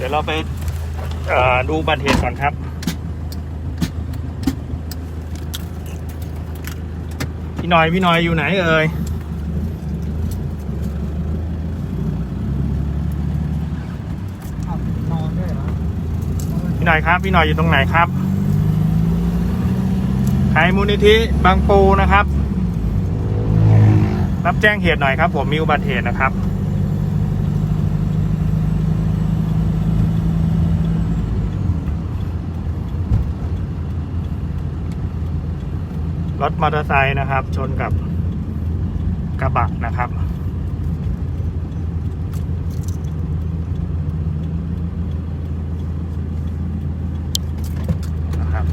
เดี๋ยวเราไปเอ่อดูบัตรเหตุก่อนครับ พี่หน่อยพี่หน่อยอยู่ไหนเอ่ยนอนด้วยเหรอพี่หน่อยครับ พี่หน่อยอยู่ตรงไหนครับไทยมูลนิธิบางปูนะครับ รับแจ้งเหตุหน่อยครับ ผมมีอุบัติเหตุนะครับ รถมอเตอร์ไซค์นะครับ ชนกับกระบะนะครับ นะครับ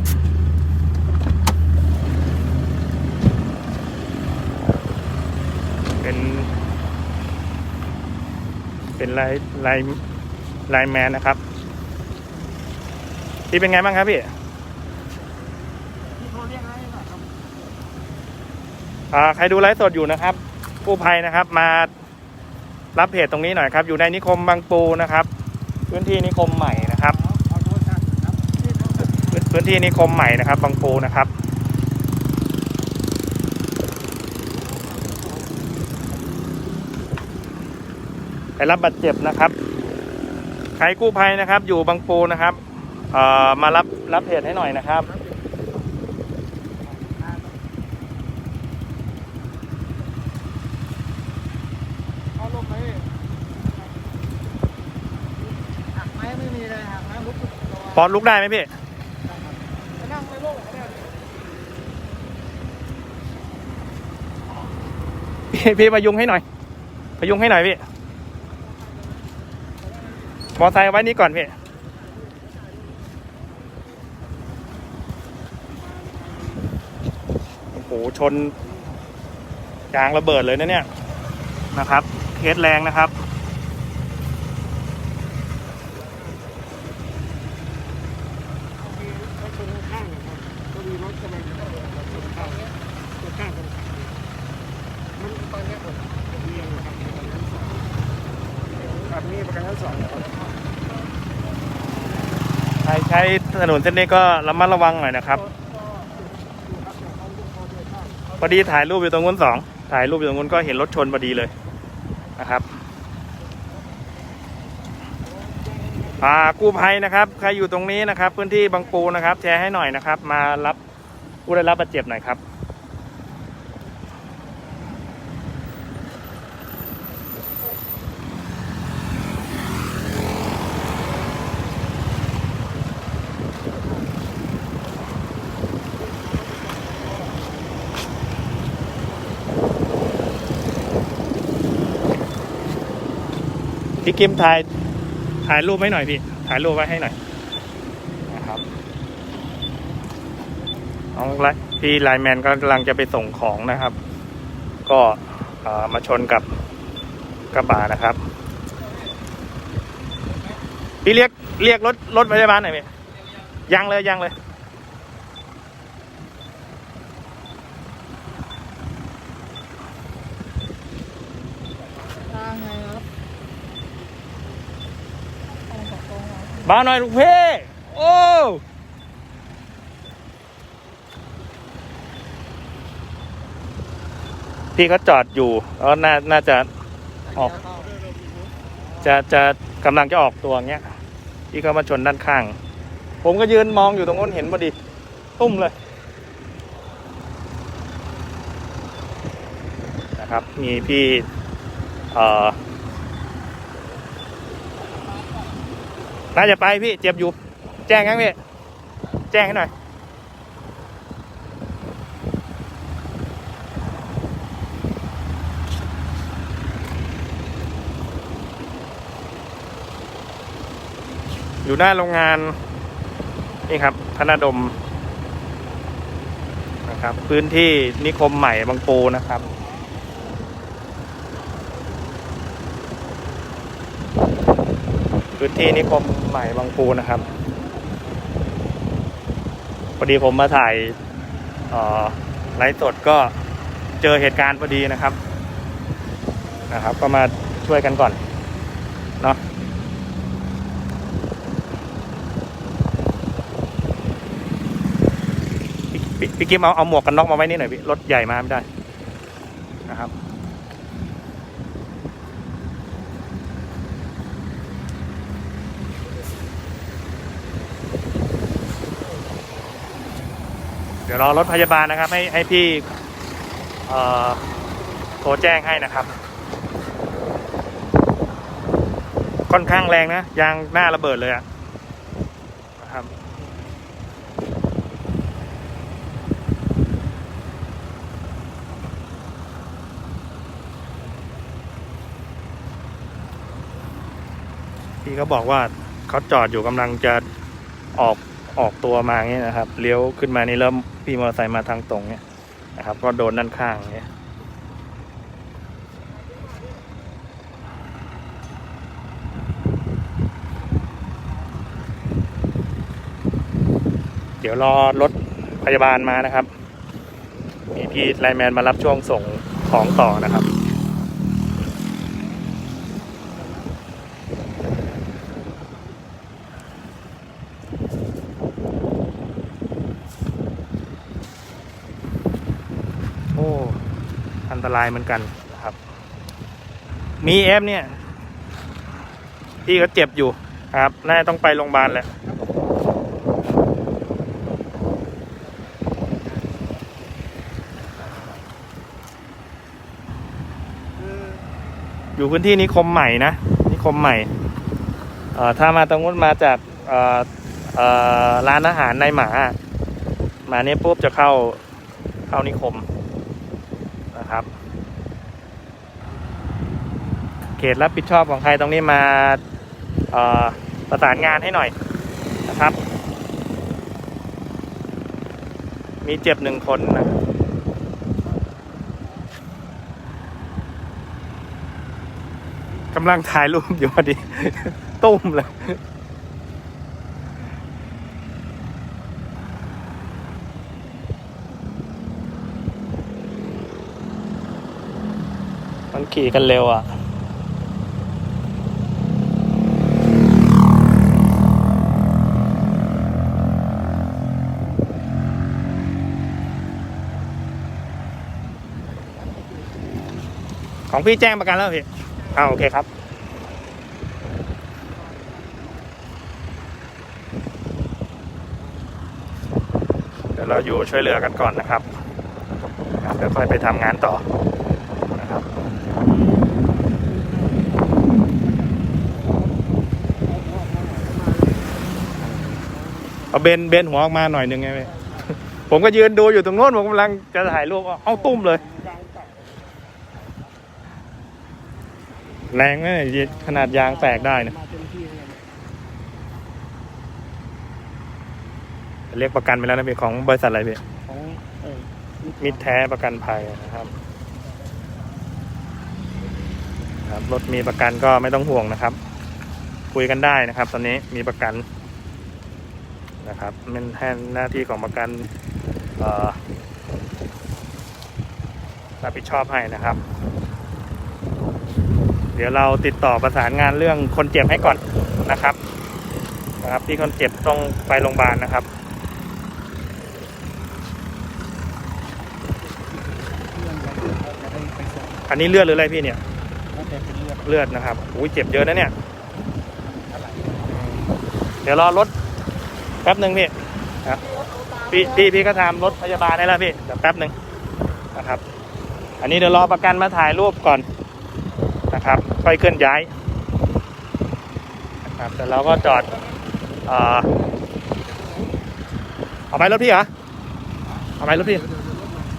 เป็น เป็นลายลายลายแมนนะครับ พี่เป็นไงบ้างครับพี่ พี่โทรเรียกให้หน่อยครับ อ่า ใครดูไลฟ์สดอยู่นะครับกู้ภัยนะครับ มารับเหตุตรงนี้หน่อยครับ อยู่ในนิคมบางปูนะครับ พื้นที่นิคมใหม่นะครับ พื้นที่นิคมใหม่นะครับ บางปูนะครับไปรับบาดเจ็บนะครับ ใครกู้ภัยนะครับ อยู่บางปูนะครับเอ่อมารับรับเหตุให้หน่อยนะครับ เอาลงไหมหักไหมไม่มีเลยหักนะลุกตัว ปอนลุกได้ไหมพี่นั่งในโลกพี่พี่พยุงให้หน่อยพยุงให้หน่อยพี่มอไซค์ไว้นี้ก่อนพี่โอ้โหชนยางระเบิดเลยนะเนี่ยนะครับเคสแรงนะครับ มีรถชนข้างๆนะครับก็มีรถกำลังจะชนเข้าชนข้างกันมันตอนเนี้ยผมผมเรียนอยู่ครับประกันชั้นสองครับนี่ประกันชั้นสองครับ ใครใช้ ถนนเส้นนี้ก็ระมัดระวังหน่อยนะครับพอดีถ่ายรูปอยู่ตรงนู้นสองถ่ายรูปอยู่ตรงนู้นก็เห็นรถชนพอดีเลยนะครับอ่ากู้ภัยนะครับใครอยู่ตรงนี้นะครับ พื้นที่บางปูนะครับ แชร์ให้หน่อยนะครับ มารับผู้ได้รับบาดเจ็บหน่อยครับ กิมถ่ายถ่ายรูปให้หน่อยพี่ถ่ายรูปไว้ให้หน่อยนะครับน้องไลพี่ไลแมนก็กำลังจะไปส่งของนะครับ ก็มาชนกับกระบะนะครับ พี่เรียกเรียกรถรถพยาบาลหน่อยพี่ยังเลยยังเลย ทางไงครับตรงกับตรงครั บมาหน่อยลูกเพ่โอ้พี่เขาจอดอยู่แล้วน่าน่าจะออก จะจะกำลังจะออกตัวเงี้ยพี่เขามาชนด้านข้าง ผมก็ยืนมองอยู่ตรงนู้นเห็นพอดี ตุ้มเลยนะครับ มีพี่ เอ่อ น่าจะไปพี่เจ็บอยู่ แจ้งยังพี่ แจ้งให้หน่อย อยู่หน้าโรงงาน นี่ครับธนาดมนะครับ พื้นที่นิคมใหม่บางปูนะครับ คือที่นิคมใหม่บางปูนะครับพอดีผมมาถ่ายไลฟ์สดก็เจอเหตุการณ์พอดีนะครับ นะครับ ก็มาช่วยกันก่อนเนาะพี่กิ๊ฟเอาเอาหมวกกันน็อกมาไว้นี่หน่อยพี่รถใหญ่มาไม่ได้ ดี๋ยวรอรถพยาบาลนะครับ ให้ให้พี่โทรแจ้งให้นะครับ ค่อนข้างแรงนะ ยางหน้าระเบิดเลยอะนะครับพี่เขาบอกว่าเขาจอดอยู่กำลังจะออกออกตัวมาอย่างนี้นะครับ เลี้ยวขึ้นมานี่แล้ว พี่มอเตอร์ไซค์มาทางตรงเนี่ยนะครับ ก็โดนด้านข้างเนี่ยเดี๋ยวรอรถพยาบาลมานะครับ มีพี่ไลแมนมารับช่วงส่งของต่อนะครับ โอ้ อันต รายเหมือนกันนะครับ มีเอฟเนี่ยพี่ก็เจ็บอยู่ครับ น่าต้องไปโรงพยาบาลแหละอยู่พื้นที่นิคมใหม่นะ นิคมใหม่เอ่อถ้ามาตรงนู้นมาจากเอ่ออร้านอาหารในหมา มาเนี่ยปุ๊บจะเข้าเข้านิคมนะครับ เข ตรับผิดชอบของใครตรงนี้มาประสานงานให้หน่อยนะครับ มีเจ็บหนึ่งคนนะกำลังถ่ายรูปอยู่พอดี ตุ้มเลยมันขี่กันเร็วอะ ของพี่แจ้งประกันแล้วพี่อ่าโอเคครับเดี๋ยวเราอยู่ช่วยเหลือกันก่อนนะครับครับเดี๋ยวค่อยไปทำงานต่อนะครับเอาเบนเบนหัวออกมาหน่อยหนึ่งไงพี่ผมก็ยืนดูอยู่ตรงโน้นผมกำลังจะถ่ายรูปเอาตุ้มเลย แรงไหมขนาดยางแตกได้นะมาเต็มที่เลยเรียกประกันไปแล้วนะพี่ของบริษัทอะไรพี่ของเออมิตรแท้ประกันภัยนะครับครับรถมีประกันก็ไม่ต้องห่วงนะครับ คุยกันได้นะครับ ตอนนี้มีประกันนะครับเป็นแทนหน้าที่ของประกันเอ่อรับผิดชอบให้นะครับ เดี๋ยวเราติดต่อประสานงานเรื่องคนเจ็บให้ก่อนนะครับนะครับ ที่คนเจ็บต้องไปโรงพยาบาลนะครับอันนี้เลือดหรืออะไรพี่เนี่ยเลือดนะครับอุ้ยเจ็บเยอะนะเนี่ย เดี๋ยวรอรถแป๊บหนึ่งพี่ครับพี่พี่พี่ก็ทำรถพยาบาลได้แล้วพี่เดี๋ยวแป๊บหนึ่งนะครับ อันนี้เดี๋ยวรอประกันมาถ่ายรูปก่อน นะครับค่อยเคลื่อนย้ายนะครับแต่เราก็จอดเอาไหมรถพี่เหรอเอาไหมรถพี่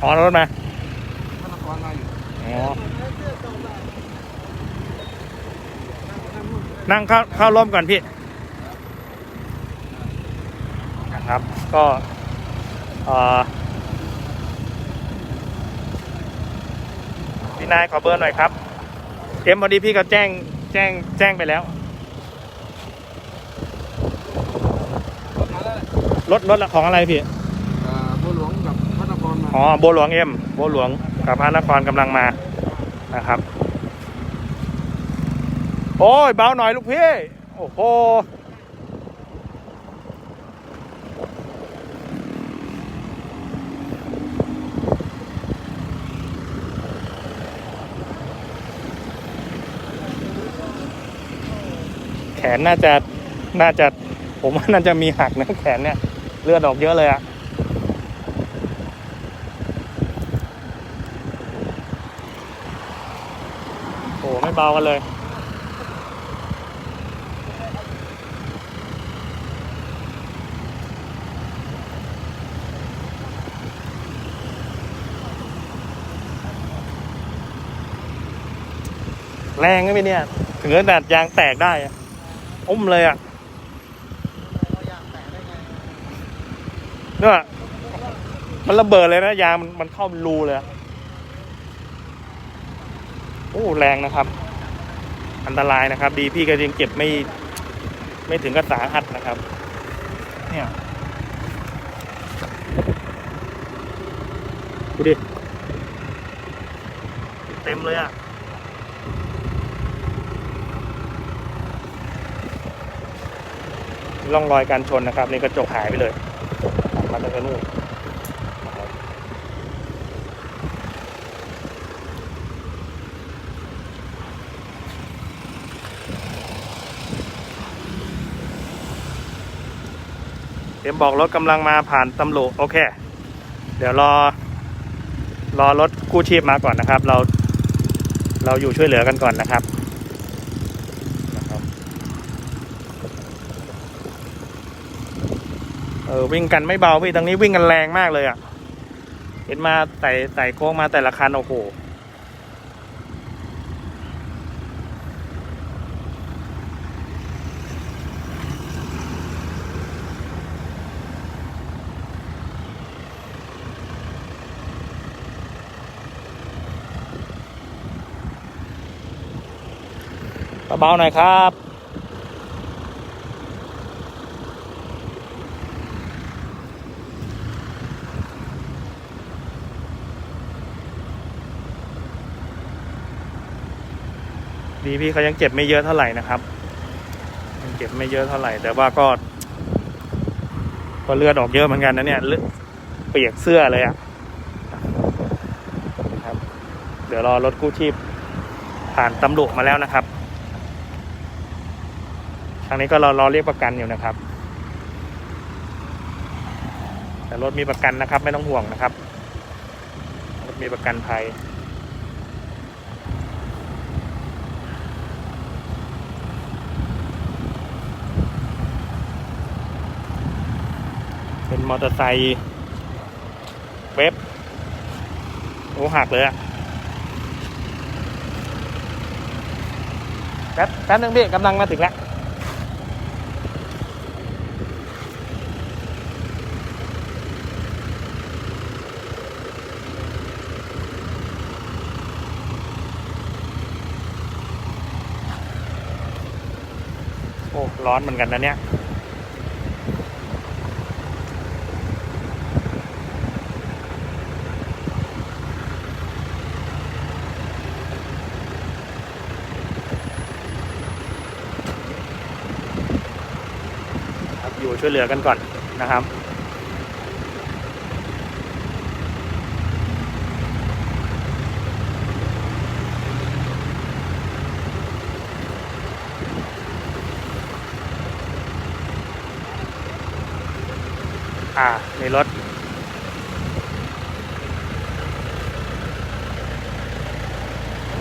อ๋อรถมาอนั่งเข้าเข้าร่มก่อนพี่นะครับก็พี่นายขอเบอร์หน่อยครับ เอ็มพอดีพี่ก็แจ้งแจ้งแจ้งไปแล้ว รถรถของอะไรพี่อ่าบัวหลวงกับพระนครมาอ๋อบัวหลวงเอ็มบัวหลวงกับพระนครกำลังมานะครับ โอ้ยเบาหน่อยลูกพี่ โอ้โห นน่าจะน่าจะผมว่าน่าจะมีหักนะแขนเนี่ยเลือดออกเยอะเลยอะโอ้ไม่เบากันเลยแรงนะพี่เนี่ย ถึงขนาดยางแตกได้อะ อุ้มเลยอะเนี่ยมันระเบิดเลยนะ ยางมันมันเข้ารูเลยอะโอ้แรงนะครับ อันตรายนะครับ ดีพี่ก็ยังเก็บไม่ ไม่ถึงกับสาหัสนะครับ เนี่ยดูดิ เต็มเลยอะ ร่องรอยการชนนะครับในกระจกหายไปเลยมาตั้งแต่นู่นเตรียมบอกรถกำลังมาผ่านตำรวจโอเค เดี๋ยวรอ รอรถกู้ชีพมาก่อนนะครับ เรา เราอยู่ช่วยเหลือกันก่อนนะครับ เออวิ่งกันไม่เบาพี่ตรงนี้วิ่งกันแรงมากเลยอะ เห็นมาไต่ไต่โค้งมาแต่ละคันโอ้โหเบาๆหน่อยครับ ดีพี่เขายังเจ็บไม่เยอะเท่าไหร่นะครับยังเจ็บไม่เยอะเท่าไหร่ แต่ว่าก็ ก็เลือดออกเยอะเหมือนกันนะเนี่ยเลือดเปียกเสื้อเลยอะครับ เดี๋ยวรอรถกู้ชีพผ่านตำรวจมาแล้วนะครับทางนี้ก็รอรอเรียกประกันอยู่นะครับ แต่รถมีประกันนะครับ ไม่ต้องห่วงนะครับ รถมีประกันภัย เป็นมอเตอร์ไซค์เว็บโอ้หักเลยอะแป๊บแป๊บนึงพี่กำลังมาถึงแล้วโอ้ร้อนเหมือนกันนะเนี่ย ครับอยู่ ช่วยเหลือกันก่อนนะครับอ่ามีรถ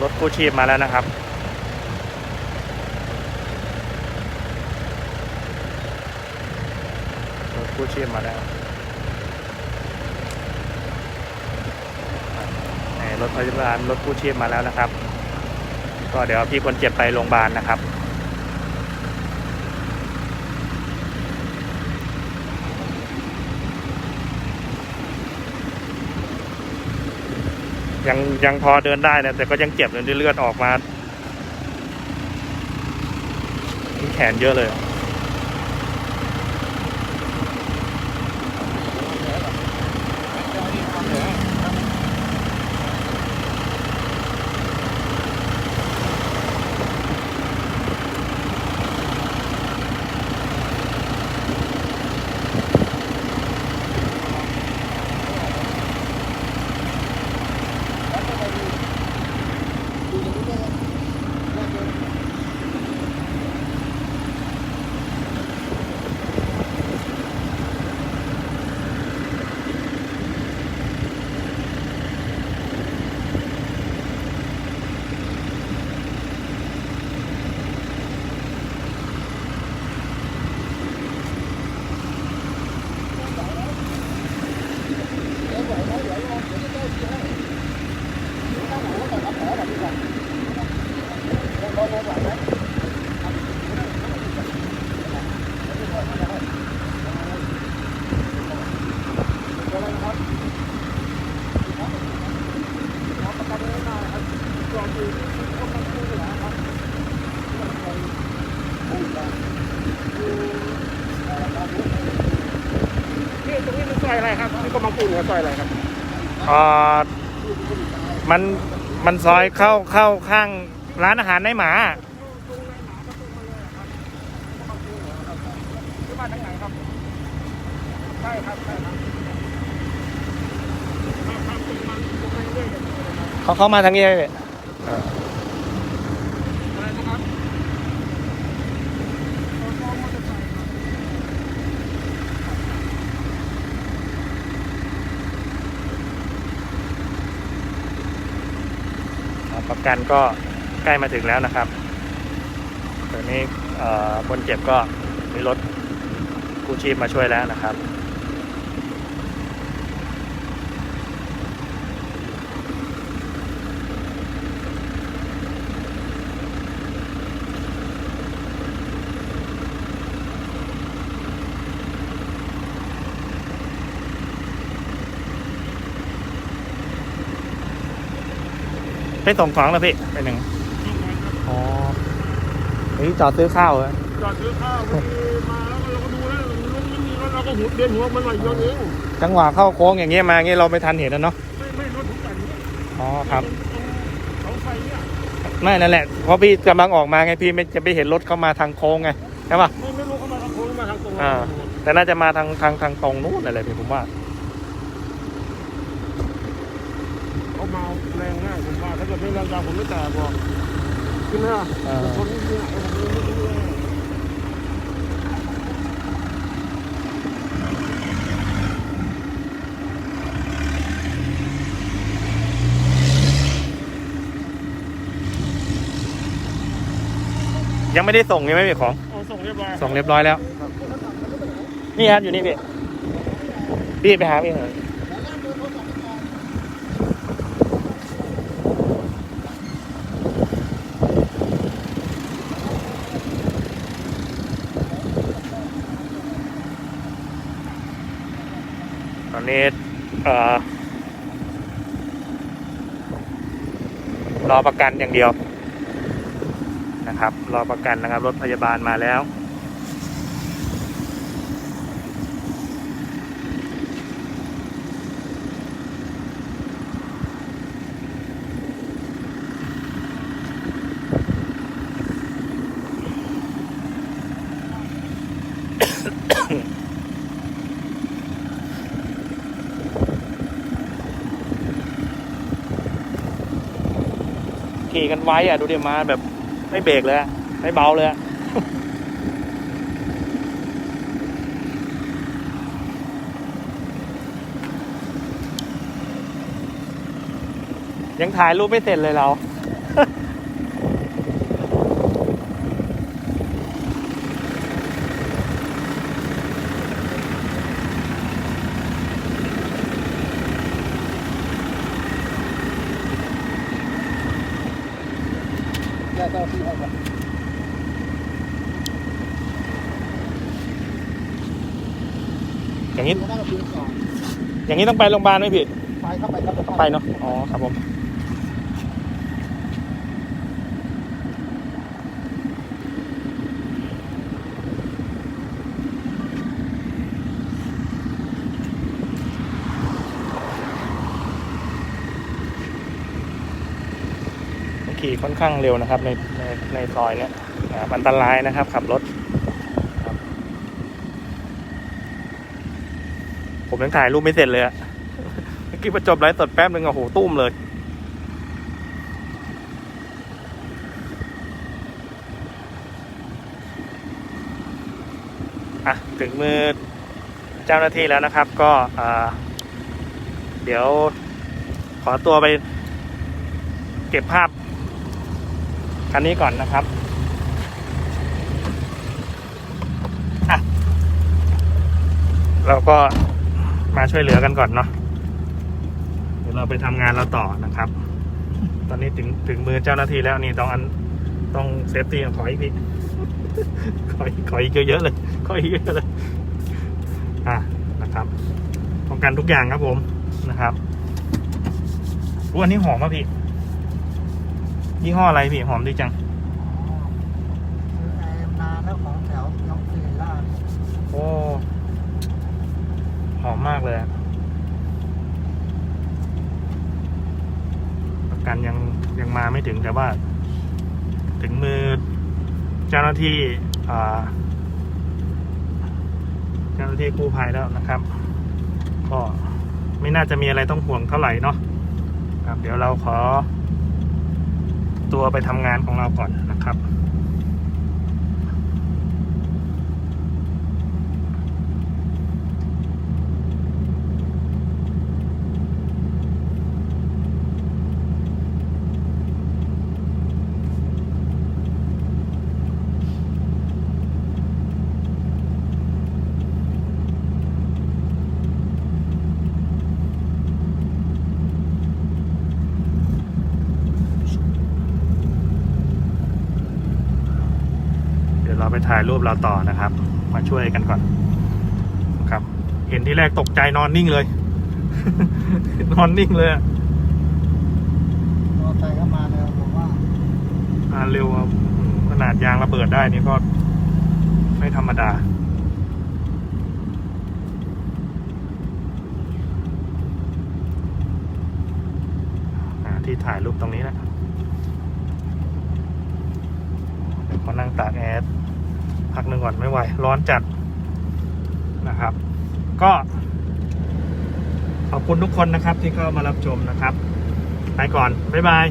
รถกู้ชีพมาแล้วนะครับ รถ กู้ชีพมาแล้วรถพยาบาลรถกู้ชีพมาแล้วนะครับ ก็เดี๋ยวพี่คนเจ็บไปโรงพยาบาลนะครับยังยังพอเดินได้นะแต่ก็ยังเจ็บเลยเลือดออกมาที่แขนเยอะเลย เนี่ตรงนี้มันซอยอะไรครับนี่ก็มังปูนกับ ซอยอะไรครับเอ่อมันมันซอยเข้าเข้าข้างร้านอาหารในหมาที่มาทางไหนครับใช่ครับใช่ครับทางทางตรงมันตรงไปเรื่อยๆเลยนะครับเขาเข้ามาทางนี้ไหมพี่ อะไรนะครับเรามองมอเตอร์ไซค์ครับ อ่าประ กันก็ใกล้มาถึงแล้วนะครับตอนนี้คนเจ็บก็มีรถกู้ชีพมาช่วยแล้วนะครับ ไปส่งของแล้วพี่ไปหนึ่งอ๋อนี่จอดซื้อข้าวเหรอจอดซื้อข้าวพอดีมาแล้วเราก็ดูแล้วรถไม่มีรถเราก็หุดเดินหัวมันหน่อยเดียวเองจังหวะเข้าโค้งอย่างเงี้ยมาอย่างเงี้ยเราไม่ทันเห็นนะเนาะไม่ไม่รถผมแต่งนี้อ๋อครับเสาไฟเนี่ยไม่นั่นแหละเพราะพี่กำลังออกมาไงพี่ไม่จะไปเห็นรถเข้ามาทางโค้งไงใช่ป่ะไม่ไม่รู้เขามาทางโค้งมาทางตรงอ่าแต่น่าจะมาทางทางทางตรงนู้นอะไรพี่ผมว่าเขามาแรงง่ายผม ว่าถ้าเกิดไม่แรงยาวผมไม่แตกหรอกใช่ไหมอะอ่าชนที่ไหนผมไม่รู้เลยยังไม่ได้ส่งยังไม่มีของ เอาส่งเรียบร้อยส่งเรียบร้อยแล้ว นี่ครับอยู่นี่พี่พี่ไปหาพี่หน่อย นนี้เอ่อรอประกันอย่างเดียวนะครับ รอประกันนะครับ รถพยาบาลมาแล้ว ไว้อะดูดิมาแบบไม่เบรกเลยไม่เบาเลยยังถ่ายรูปไม่เสร็จเลยเรา แยกเจ้าที่ออกมา อย่างนี้ น่าจะเป็นสอง อย่างนี้ต้องไปโรงพยาบาลไหมพี่ ไปเข้าไปครับไปเนาะ อ๋อครับผมขี่ค่อนข้างเร็วนะครับในในในซอยเนี่ยนะครับอันตรายนะครับขับรถครับ ผมยังถ่ายรูปไม่เสร็จเลยอะเมื่อกี้ประจบไลฟ์สดแป๊บนึงอ้โหตุ้มเลย อะ ถึงมือเจ้าหน้าที่แล้วนะครับ ก็เดี๋ยวขอตัวไปเก็บภาพคันนี้ก่อนนะครับอะเราก็ มาช่วยเหลือกันก่อนเนาะเดี๋ยวเราไปทำงานเราต่อนะครับ ตอนนี้ถึงถึงมือเจ้าหน้าที่แล้วนี่ต้องอันต้องเซฟตี้ขออีกพี่ขออีกขออีกเยอะๆเลยขออีกเยอะๆเลยอะนะครับป้องกันทุกอย่างครับผมนะครับอุ๊ยอันนี้หอมมากพี่ยี่ห้ออะไรพี่หอมดีจังคือไอ้นานแล้วของแถวยองซีล่าโอ้ห อมมากเลย ประกันยังยังมาไม่ถึงแต่ว่า ถึงมือเจ้าหน้าที่เจ้าหน้าที่กู้ภัยแล้วนะครับ ก็ไม่น่าจะมีอะไรต้องห่วงเท่าไหร่เนาะครับ เดี๋ยวเราขอ ตัวไปทำงานของเราก่อนนะครับ ไปถ่ายรูปเราต่อนะครับ มาช่วยกันก่อนครับ เห็นที่แรกตกใจนอนนิ่งเลย นอนนิ่งเลยอะมอไซค์ก็มาแล้วผมว่าอ่าเร็วอะขนาดยางระเบิดได้นี่ก็ไม่ธรรมดาอ่าที่ถ่ายรูปตรงนี้นะเดี๋ยวขอนั่งตากแอร์ พักหนึ่งก่อนไม่ไหว ร้อนจัดนะครับ ก็ขอบคุณทุกคนนะครับที่เข้ามารับชมนะครับ ไปก่อน บ๊ายบาย